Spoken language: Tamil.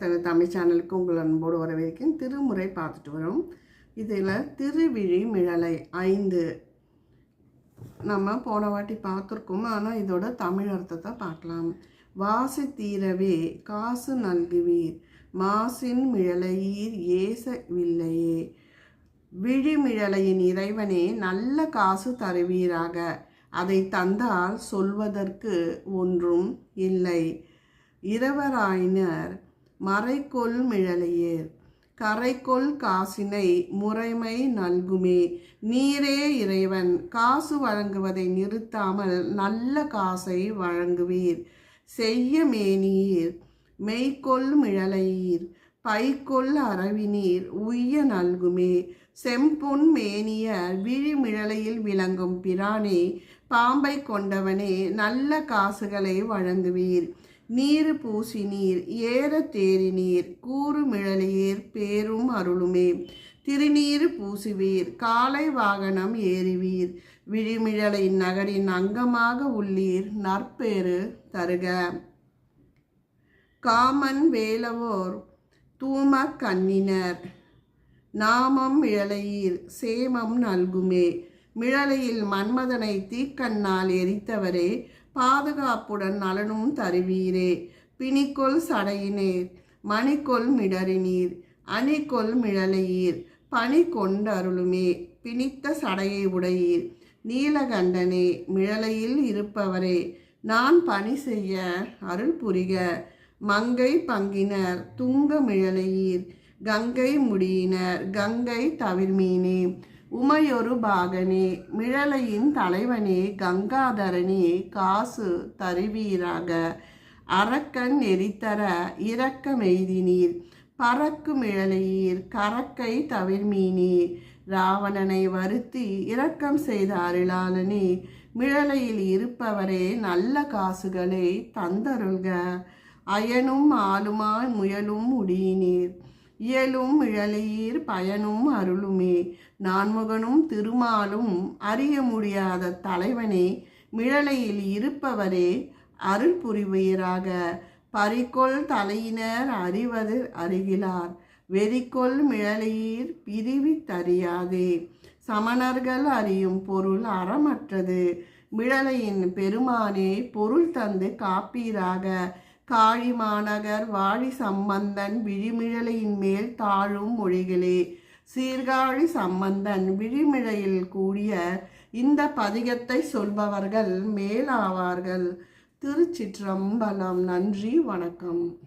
தனது தமிழ் சேனலுக்கு உங்கள் அன்போடு வரவேற்கும் திருமுறை பார்த்துட்டு வரோம். இதில் திருவிழி மிழலை ஐந்து நம்ம போன வாட்டி பார்த்துருக்கோம். ஆனால் இதோட தமிழ் அர்த்தத்தை பார்க்கலாம். வாசி தீரவே காசு நல்குவீர். மாசின் மிழலையீர் ஏசவில்லையே விழிமிழலையின் இறைவனே நல்ல காசு தருவீராக. அதை தந்தால் சொல்வதற்கு ஒன்றும் இல்லை. இரவராயினர் மறைக்கொள் மிழலையேர் கரைக்கொள் காசினை முறைமை நல்குமே. நீரே இறைவன் காசு வழங்குவதை நிறுத்தாமல் நல்ல காசை வழங்குவீர். செய்ய மேனீர் மெய்க்கொள் மிழலையீர். பைக்கொள் அரவினீர் உய்ய நல்குமே. செம்பொன் மேனிய விழிமிழலையில் விளங்கும் பிரானே பாம்பை கொண்டவனே நல்ல காசுகளை வழங்குவீர். நீரு பூசினீர் ஏற தேறி நீர் மிழலையீர் பேரும் அருளுமே. திருநீர் பூசுவீர் காலை வாகனம் ஏறிவீர் விழிமிழலை நகரின் அங்கமாக உள்ளீர் நற்பேறு தருக. காமன் வேலவோர் தூம கண்ணினர் நாமம் இழலையீர் சேமம் நல்குமே. மிழலையில் மன்மதனை தீக்கண்ணால் எரித்தவரே பாதுகாப்புடன் நலனும் தருவீரே. பிணிக்கொள் சடையினீர் மணிக்கொள் மிடறினீர் அணிக்கொள் மிழலையீர் பணி கொண்டருளுமே. பிணித்த சடையை உடையீர் நீலகண்டனே மிழலையில் இருப்பவரே. நான் பணி செய்ய அருள் புரிக. மங்கை பங்கினர் துங்க மிழலையீர் கங்கை முடியினர் கங்கை தவிர்மீனே. உமையொரு பாகனே மிழலையின் தலைவனே கங்காதரனே காசு தருவீராக. அரக்கன் எரித்தர இரக்கமெய்தினீர். பறக்கு மிழலையீர் கரக்கை தவிர்மீனீர். ராவணனை வருத்தி இரக்கம் செய்த அருளாளனே மிழலையில் இருப்பவரே நல்ல காசுகளை தந்தருள்க. அயனும் ஆளுமாய் முயலும் முடியினீர். இயலும் இழலீர் பயனும் அருளுமே. நான்முகனும் திருமாலும் அறிய முடியாத தலைவனே மிழலையில் இருப்பவரே அருள் புரிவீராக. பறிக்கொள் தலையினர் அறிவது அறிகிறார் வெறிக்கொள் மிழலையீர் பிரிவி தறியாதே சமணர்கள் அறியும் பொருள் அறமற்றது மிழலையின் பெருமானே பொருள் தந்து காப்பீராக. காழி மாநகர் வாழி சம்பந்தன் விழிமிழலையின் மேல் தாழும் மொழிகளே. சீர்காழி சம்பந்தன் விழிமிழையில் கூடிய இந்த பதிகத்தை சொல்பவர்கள் மேலாவார்கள். திருச்சிற்றம்பலம். நன்றி வணக்கம்.